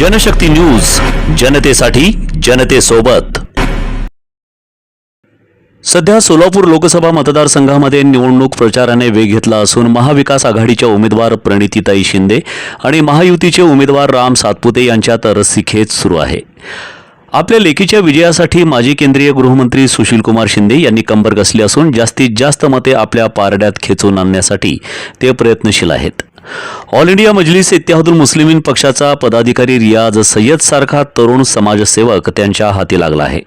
Janshakti news जनतेसाठी जनतेसोबत. सध्या सोलापूर लोकसभा मतदारसंघामध्ये निवडणूक प्रचाराने वेग घेतला असून महाविकास आघाडीच्या उमेदवार प्रणितीताई शिंदे आणि महायुतीचे उमेदवार राम सातपुते यांच्यात रस्सीखेच सुरू आहे. आपल्या लेखीच्या विजयासाठी माजी केंद्रीय गृहमंत्री सुशीलकुमार शिंदे यांनी कंबर कसली असून जास्तीत जास्त मते आपल्या पारड्यात खेचून आणण्यासाठी ते प्रयत्नशील आहेत. ऑल इंडिया मजलिस इत्यादुल मुस्लिमीन पक्षाचा पदाधिकारी रियाज सय्यद सारखा तरुण समाजसेवक त्यांच्या हाती लागला आहे.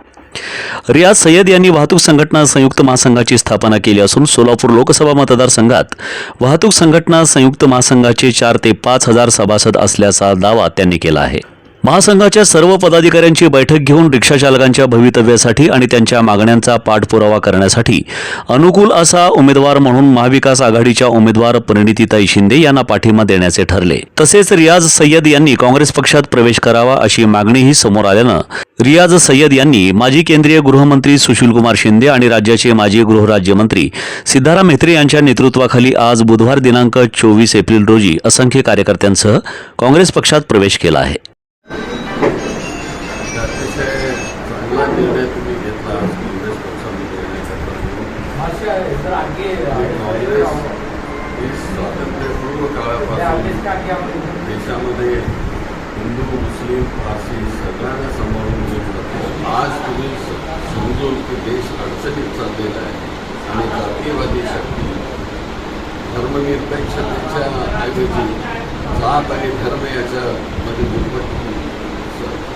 रियाज सय्यद यांनी वाहतूक संघटना संयुक्त महासंघाची स्थापना केली असून सोलापूर लोकसभा मतदारसंघात वाहतूक संघटना संयुक्त महासंघाचे चार ते पाच हजार सभासद असल्याचा दावा त्यांनी केला आहे. महासंघाच्या सर्व पदाधिकाऱ्यांची बैठक घेऊन रिक्षा चालकांच्या भवितव्यासाठी आणि त्यांच्या मागण्यांचा पाठपुरावा करण्यासाठी अनुकूल असा उमेदवार म्हणून महाविकास आघाडीच्या उमेदवार परिणितीताई शिंदे यांना पाठिंबा देण्याचे ठरले. तसेच रियाज सय्यद यांनी काँग्रेस पक्षात प्रवेश करावा अशी मागणीही समोर आल्यानं रियाज सय्यद यांनी माजी केंद्रीय गृहमंत्री सुशीलकुमार शिंदे आणि राज्याचे माजी गृहराज्यमंत्री सिद्धाराम म्हेत्रे यांच्या नेतृत्वाखाली आज बुधवार दिनांक चोवीस एप्रिल रोजी असंख्य कार्यकर्त्यांसह काँग्रेस पक्षात प्रवेश केला आहे अतिशय चांगला निर्णय तुम्ही घेतला आज काँग्रेस पक्षामध्ये येण्याकरता काँग्रेस ही स्वातंत्र्यपूर्व काळापासून देशामध्ये हिंदू मुस्लिम पारसी सगळ्यांना सांभाळून घेत आज तुम्ही समजून की देश अडचणीत चाललेला आहे आणि जातीयवादी शक्ती धर्मनिरपेक्षतेच्या ऐवजी जात आणि धर्म याच्यामध्ये दुर्पट्टी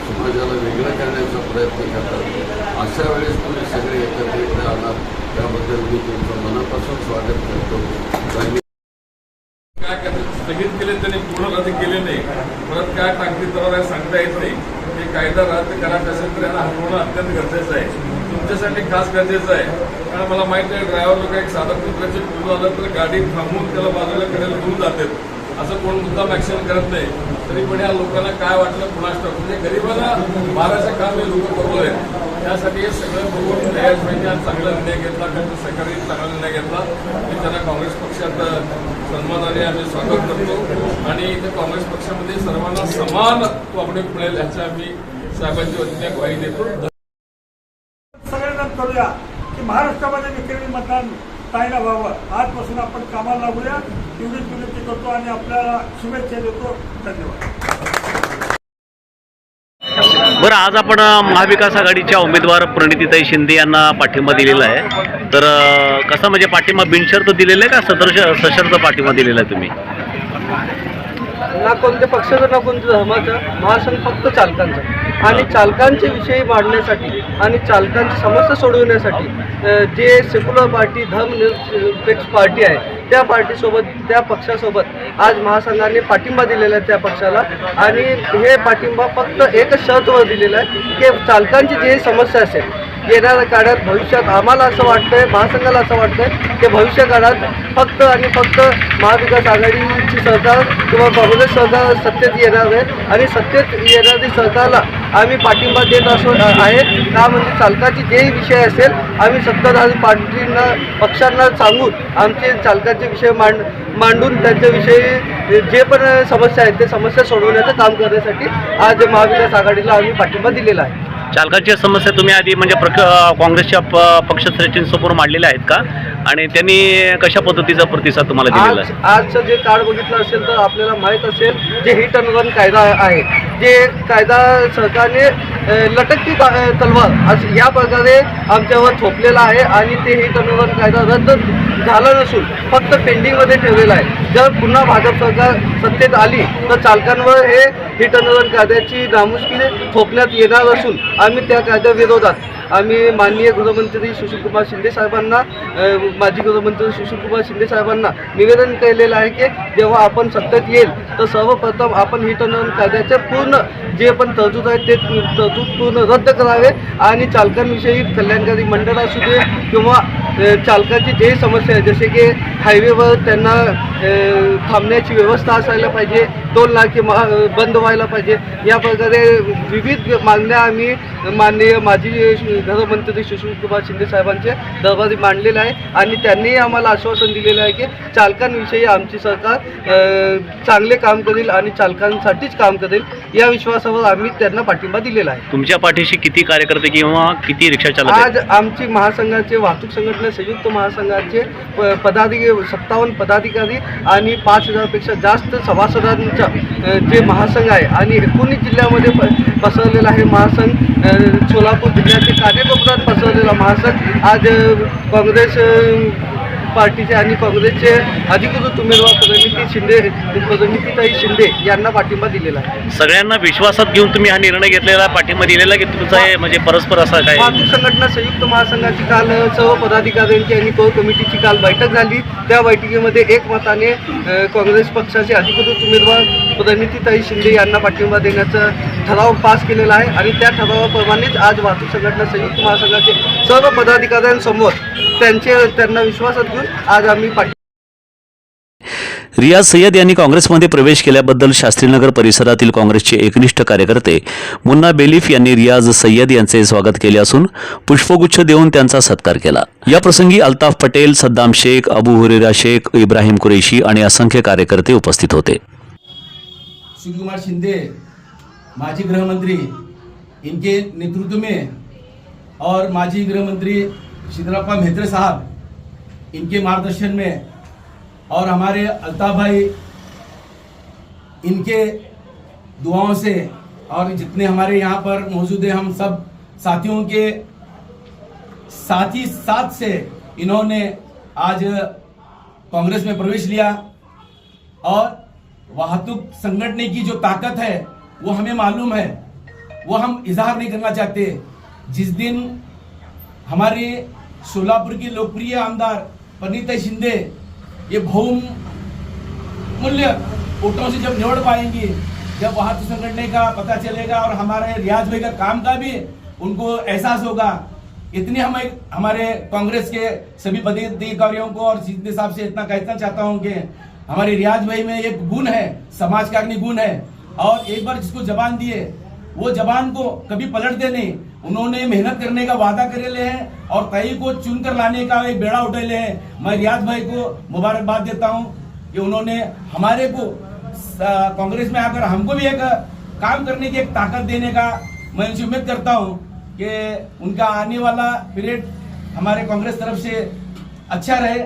समाजाला वेगळं करण्याचा प्रयत्न करतात. अशा वेळेस तुम्ही सगळे एकत्रित राहणार. त्याबद्दल मी तुमचं मनापासून स्वागत करतो. स्थगित केले त्यांनी पूर्ण रद्द केले नाही. परत काय ताकदीत तर आहे सांगता येत नाही? हे कायदा रद्द करायचा असेल तर यांना हलवणं अत्यंत गरजेचं आहे. तुमच्यासाठी खास गरजेचं आहे. कारण मला माहिती आहे ड्रायव्हर लोक एक साधं कुत्र्याचे पूर्ण आलं तर गाडी थांबवून त्याला बाजूला कडेला घेऊन जातात. असं कोण मुद्दाम ऍक्शन करत नाही. तरी पण या लोकांना काय वाटलं? कुणास म्हणजे गरीबाला मारायचं काम हे लोक बरोबर आहेत त्यासाठी हे सगळं बघून तयार पाहिजे आज चांगला निर्णय घेतला केंद्र सरकारने चांगला निर्णय घेतला. त्यांना काँग्रेस पक्षात सन्मानाने आम्ही स्वागत करतो. आणि इथे काँग्रेस पक्षामध्ये सर्वांना समान वागणूक मिळेल याची आम्ही साहेबांच्या वतीने ग्वाही देतो. सगळेजण करूया की महाराष्ट्रामध्ये विक्रमी मतदान ताईला व्हावं. आजपासून आपण कामाला लागूया. एवढीच विनंती करतो आणि आपल्याला शुभेच्छा देतो. धन्यवाद. बरं आज आपण महाविकास आघाडीच्या उमेदवार प्रणितीताई शिंदे यांना पाठिंबा दिलेला आहे. तर कसा म्हणजे पाठिंबा बिनशर्त दिलेला आहे का सदर्श सशर्त पाठिंबा दिलेला आहे तुम्ही? ना कोणत्या पक्षाचं ना कोणत्या धर्माचं महासंघ फक्त चालकांचा. आणि चालकांचे विषयी मांडण्यासाठी आणि चालकांची समस्या सोडवण्यासाठी जे सेक्युलर पार्टी धर्मनिरपेक्ष पार्टी आहे त्या पार्टीसोबत त्या पक्षासोबत आज महासंघाने पाठिंबा दिलेला आहे त्या पक्षाला. आणि हे पाठिंबा फक्त एकच शर्तवर दिलेला आहे की चालकांची जी समस्या असेल येणाऱ्या काळात भविष्यात आम्हाला असं वाटतंय महासंघाला असं वाटतंय की भविष्य काळात फक्त आणि फक्त महाविकास आघाडीची सरकार किंवा काँग्रेस सरकार सत्तेत येणार आहे. आणि सत्तेत येणारी सरकारला आम्ही पाठिंबा देत असो आहे. का म्हणजे चालकाची जेही विषय असेल आम्ही सत्ताधारी पार्टींना पक्षांना सांगून आमचे चालकाचे विषय मांड मांडून त्यांच्याविषयी जे पण समस्या आहेत ते समस्या सोडवण्याचं काम करण्यासाठी आज महाविकास आघाडीला आम्ही पाठिंबा दिलेला आहे. चालकांच्या समस्या तुम्ही आधी म्हणजे प्रक काँग्रेसच्या प- पक्षश्रेष्ठींसमोर मांडलेल्या आहेत का? आणि त्यांनी कशा पद्धतीचा प्रतिसाद तुम्हाला दिलेला आज आहे? आजचं जे कार्ड बघितलं असेल तर आपल्याला माहीत असेल जे हिट अँड रन कायदा आहे. जे कायदा सरकारने अ, लटकती अ, तलवार या प्रकारे आमच्यावर थोपलेला आहे आणि ते हिट अँड रन कायदा रद्द झाला नसून फक्त पेंडिंगमध्ये ठेवलेला आहे. जर पुन्हा भाजप सरकार सत्तेत आली तर चालकांवर हे हिट कायद्याची नामुष्की थोपण्यात येणार असून आम्ही त्या कायद्याविरोधात आम्ही माननीय गृहमंत्री सुशीलकुमार शिंदे साहेबांना माजी गृहमंत्री सुशीलकुमार शिंदे साहेबांना निवेदन केलेलं आहे की जेव्हा आपण सत्तेत येईल तर सर्वप्रथम आपण हिट कायद्याचे पूर्ण जे पण तरतूद आहे ते तरतूद पूर्ण रद्द करावे आणि चालकांविषयी कल्याणकारी मंडळ असू दे किंवा चालकाची जे समस्या आहे जसे की हायवेवर त्यांना थांबण्याची व्यवस्था असायला पाहिजे टोल नाके मा बंद व्हायला पाहिजे. या प्रकारे विविध मागण्या आम्ही माननीय माजी गृहमंत्री सुशीलकुमार शिंदे साहेबांचे दरबारी मांडलेलं आहे आणि त्यांनी आम्हाला आश्वासन दिलेलं आहे की चालकांविषयी आमची सरकार चांगले काम करेल आणि चालकांसाठीच काम करेल. या विश्वासावर आम्ही त्यांना पाठिंबा दिलेला आहे. तुमच्या पाठीशी किती कार्यकर्ते किंवा किती रिक्षा चालक? आज आमची महासंघाचे वाहतूक संघटना संयुक्त महासंघाचे प- पदाधिकारी सत्तावन्न पदाधिकारी आणि पाच हजारपेक्षा जास्त सभासदांचा अ, जे महासंघ आहे आणि एकोणीस जिल्ह्यामध्ये प- पसरलेला आहे महासंघ. सोलापूर जिल्ह्याचे कानेकोपऱ्यात पसरलेला महासंघ. आज काँग्रेस पार्टीचे आणि काँग्रेसचे अधिकृत उमेदवार प्रणिती शिंदे प्रणितीताई शिंदे यांना पाठिंबा दिलेला आहे. सगळ्यांना विश्वासात घेऊन तुम्ही हा निर्णय घेतलेला पाठिंबा दिलेला की तुमचा हे म्हणजे परस्पर असा काय? वाहतूक संघटना संयुक्त महासंघाची काल सर्व पदाधिकाऱ्यांची आणि कोर कमिटीची काल बैठक झाली. त्या बैठकीमध्ये एकमताने काँग्रेस पक्षाचे अधिकृत उमेदवार प्रणितीताई शिंदे यांना पाठिंबा देण्याचा ठराव पास केलेला आहे आणि त्या ठरावाप्रमाणेच आज वाहतूक संघटना संयुक्त महासंघाचे सर्व पदाधिकाऱ्यांसमोर त्यांचे त्यांना विश्वासात घेऊन आज आम्ही पाठिंबा रियाज सय्यद यांनी काँग्रेसमध्ये प्रवेश केल्याबद्दल शास्त्रीनगर परिसरातील काँग्रेसचे एकनिष्ठ कार्यकर्ते मुन्ना बेलीफ यांनी रियाज सय्यद यांचे स्वागत केले असून पुष्पगुच्छ देऊन त्यांचा सत्कार केला. या प्रसंगी अल्ताफ पटेल सद्दाम शेख अबू हुरेरा शेख इब्राहिम कुरेशी आणि असंख्य कार्यकर्ते उपस्थित होते. शिवकुमार शिंदे, माजी गृहमंत्री इनके नेतृत्व में और माजी गृहमंत्री शिदरप्पा मेहत्रे साहब इनके मार्गदर्शन में और हमारे अल्ताफ भाई इनके दुआओं से और जितने हमारे यहाँ पर मौजूद हैं, हम सब साथियों के साथ ही साथ से इन्होंने आज कांग्रेस में प्रवेश लिया और वाहतुक संगठने की जो ताकत है, वो हमें मालूम है। वो हम इजहार नहीं करना चाहते। जिस दिन हमारे सोलापुर के लोकप्रिय आमदार पनीता शिंदे, ये बहुम मूल्य वोटों से जब निवड़ पाएँगे, जब वाहतुक संगठने का पता चलेगा और हमारे रियाज भाई का काम का भी उनको एहसास होगा, इतने हम हमारे कांग्रेस के सभी पदाधिकारियों को और सीधे साहब से इतना कहना चाहता हूँ कि हमारे रियाज भाई में एक गुण है, समाज कारणी गुण है। और एक बार जिसको जबान दिए, वो जबान को कभी पलटते नहीं। उन्होंने मेहनत करने का वादा करेले हैं और तय को चुनकर लाने का एक बेड़ा उठेले हैं। मैं रियाज भाई को मुबारकबाद देता हूँ कि उन्होंने हमारे को कांग्रेस में आकर हमको भी एक काम करने की एक ताकत देने का मैं उनसे उम्मीद करता हूँ कि उनका आने वाला पीरियड हमारे कांग्रेस तरफ़ से अच्छा रहे।